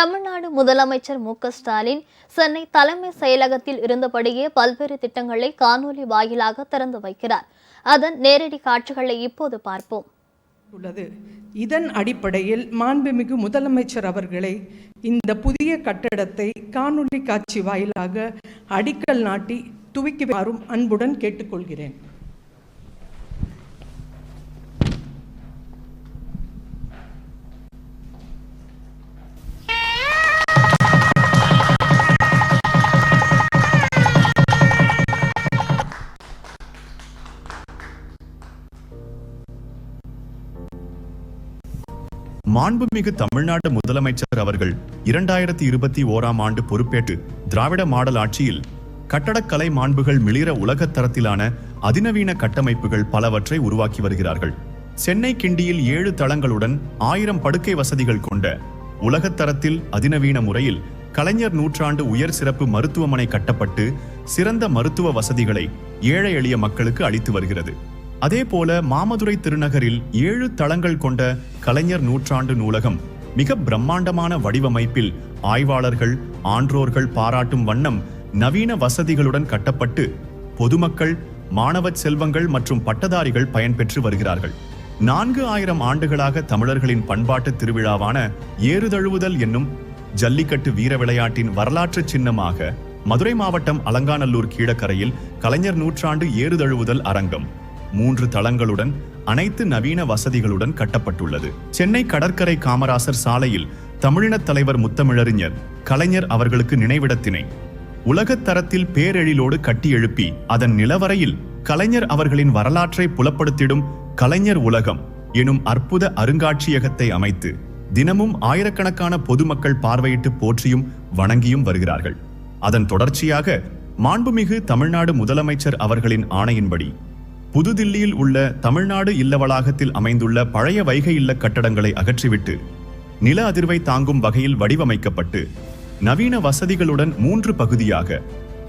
தமிழ்நாடு முதலமைச்சர் மு ஸ்டாலின் சென்னை தலைமை செயலகத்தில் இருந்தபடியே பல்வேறு திட்டங்களை காணொலி வாயிலாக திறந்து வைக்கிறார். அதன் நேரடி காட்சிகளை இப்போது பார்ப்போம். உள்ளது. இதன் அடிப்படையில் மாண்புமிகு முதலமைச்சர் அவர்களை இந்த புதிய கட்டடத்தை காணொளி காட்சி வாயிலாக அடிக்கல் நாட்டி துவக்கி வரும் அன்புடன் கேட்டுக்கொள்கிறேன். மாண்புமிகு தமிழ்நாடு முதலமைச்சர் அவர்கள் இரண்டாயிரத்தி இருபத்தி ஓராம் ஆண்டு பொறுப்பேற்று திராவிட மாடல் ஆட்சியில் கட்டடக்கலை மாண்புகள் மிளிர உலகத் தரத்திலான அதிநவீன கட்டமைப்புகள் பலவற்றை உருவாக்கி வருகிறார்கள். சென்னை கிண்டியில் ஏழு தளங்களுடன் ஆயிரம் படுக்கை வசதிகள் கொண்ட உலகத்தரத்தில் அதிநவீன முறையில் கலைஞர் நூற்றாண்டு உயர் சிறப்பு மருத்துவமனை கட்டப்பட்டு சிறந்த மருத்துவ வசதிகளை ஏழை எளிய மக்களுக்கு அளித்து வருகிறது. அதேபோல மாமதுரை திருநகரில் ஏழு தளங்கள் கொண்ட கலைஞர் நூற்றாண்டு நூலகம் மிக பிரம்மாண்டமான வடிவமைப்பில் ஆய்வாளர்கள் ஆன்றோர்கள் பாராட்டும் வண்ணம் நவீன வசதிகளுடன் கட்டப்பட்டு பொதுமக்கள் மாணவ செல்வங்கள் மற்றும் பட்டதாரிகள் பயன்பெற்று வருகிறார்கள். நான்கு ஆயிரம் ஆண்டுகளாக தமிழர்களின் பண்பாட்டு திருவிழாவான ஏறுதழுவுதல் என்னும் ஜல்லிக்கட்டு வீர விளையாட்டின் வரலாற்று சின்னமாக மதுரை மாவட்டம் அலங்காநல்லூர் கீழக்கரையில் கலைஞர் நூற்றாண்டு ஏறுதழுவுதல் அரங்கம். மூன்று தளங்களுடன் அனைத்து நவீன வசதிகளுடன் கட்டப்பட்டுள்ளது. சென்னை கடற்கரை காமராசர் சாலையில் தமிழினத் தலைவர் முத்தமிழறிஞர் கலைஞர் அவர்களுக்கு நினைவிடத்தினை. உலகத் தரத்தில் பேரெழிலோடு கட்டி எழுப்பி அதன் நிலவரையில் கலைஞர் அவர்களின் வரலாற்றை புலப்படுத்திடும் கலைஞர் உலகம் எனும் அற்புத அருங்காட்சியகத்தை அமைத்து தினமும் ஆயிரக்கணக்கான பொதுமக்கள் பார்வையிட்டு போற்றியும் வணங்கியும் வருகிறார்கள். அதன் தொடர்ச்சியாக மாண்புமிகு தமிழ்நாடு முதலமைச்சர் அவர்களின் ஆணையின்படி புதுதில்லியில் உள்ள தமிழ்நாடு இல்ல வளாகத்தில் அமைந்துள்ள பழைய வைகை இல்ல கட்டடங்களை அகற்றிவிட்டு நில அதிர்வை தாங்கும் வகையில் வடிவமைக்கப்பட்டு நவீன வசதிகளுடன் மூன்று பகுதியாக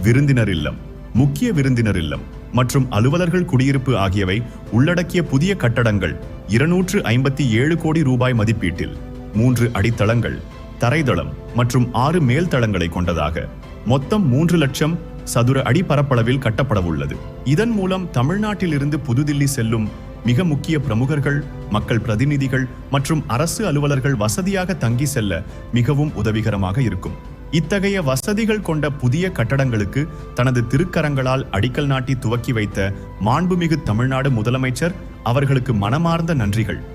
விருந்தினர் இல்லம் முக்கிய விருந்தினர் இல்லம் மற்றும் அலுவலர்கள் குடியிருப்பு ஆகியவை உள்ளடக்கிய புதிய கட்டடங்கள் இருநூற்று ஐம்பத்தி ஏழு கோடி ரூபாய் மதிப்பீட்டில் மூன்று அடித்தளங்கள் தரைதளம் மற்றும் ஆறு மேல்தளங்களை கொண்டதாக மொத்தம் மூன்று லட்சம் சதுர அடி பரப்பளவில் கட்டப்படவுள்ளது. இதன் மூலம் தமிழ்நாட்டிலிருந்து புதுதில்லி செல்லும் மிக முக்கிய பிரமுகர்கள் மக்கள் பிரதிநிதிகள் மற்றும் அரசு அலுவலர்கள் வசதியாக தங்கி செல்ல மிகவும் உதவிகரமாக இருக்கும். இத்தகைய வசதிகள் கொண்ட புதிய கட்டடங்களுக்கு தனது திருக்கரங்களால் அடிக்கல் நாட்டி துவக்கி வைத்த மாண்புமிகு தமிழ்நாடு முதலமைச்சர் அவர்களுக்கு மனமார்ந்த நன்றிகள்.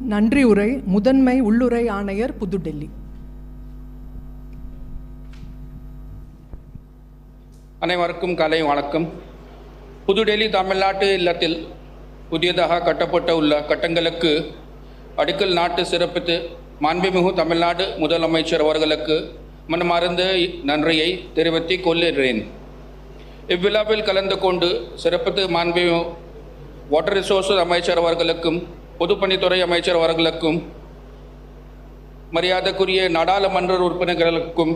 நன்றி உரை முதன்மை உள்ளுரை ஆணையர் புதுடெல்லி. அனைவருக்கும் காலை வணக்கம். புதுடெல்லி தமிழ்நாட்டு இல்லத்தில் புதியதாக கட்டப்பட்ட உள்ள கட்டங்களுக்கு அடிக்கல் நாட்டு சிறப்பித்து மாண்புமிகு தமிழ்நாடு முதலமைச்சர் அவர்களுக்கு மனமார்ந்த நன்றியை தெரிவித்துக் கொள்கிறேன். இவ்விழாவில் கலந்து கொண்டு சிறப்பித்து மாண்புமிகு வாட்டர் ரிசோர்ஸஸ் அமைச்சர் அவர்களுக்கும் பொதுப்பணித்துறை அமைச்சர் அவர்களுக்கும் மரியாதைக்குரிய நாடாளுமன்ற உறுப்பினர்களுக்கும்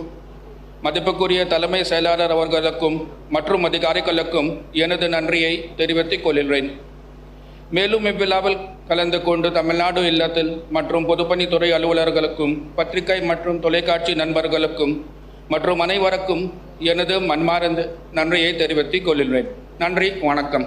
மதிப்புக்குரிய தலைமை செயலாளர் அவர்களுக்கும் மற்றும் அதிகாரிகளுக்கும் எனது நன்றியை தெரிவித்துக் கொள்கிறேன் மேலும் இவ்விழாவில் கலந்து கொண்டு தமிழ்நாடு இல்லத்தில் மற்றும் பொதுப்பணித்துறை அலுவலர்களுக்கும் பத்திரிகை மற்றும் தொலைக்காட்சி நண்பர்களுக்கும் மற்றும் அனைவருக்கும் எனது மன்மார்ந்த நன்றியை தெரிவித்துக் கொள்கிறேன் நன்றி வணக்கம்.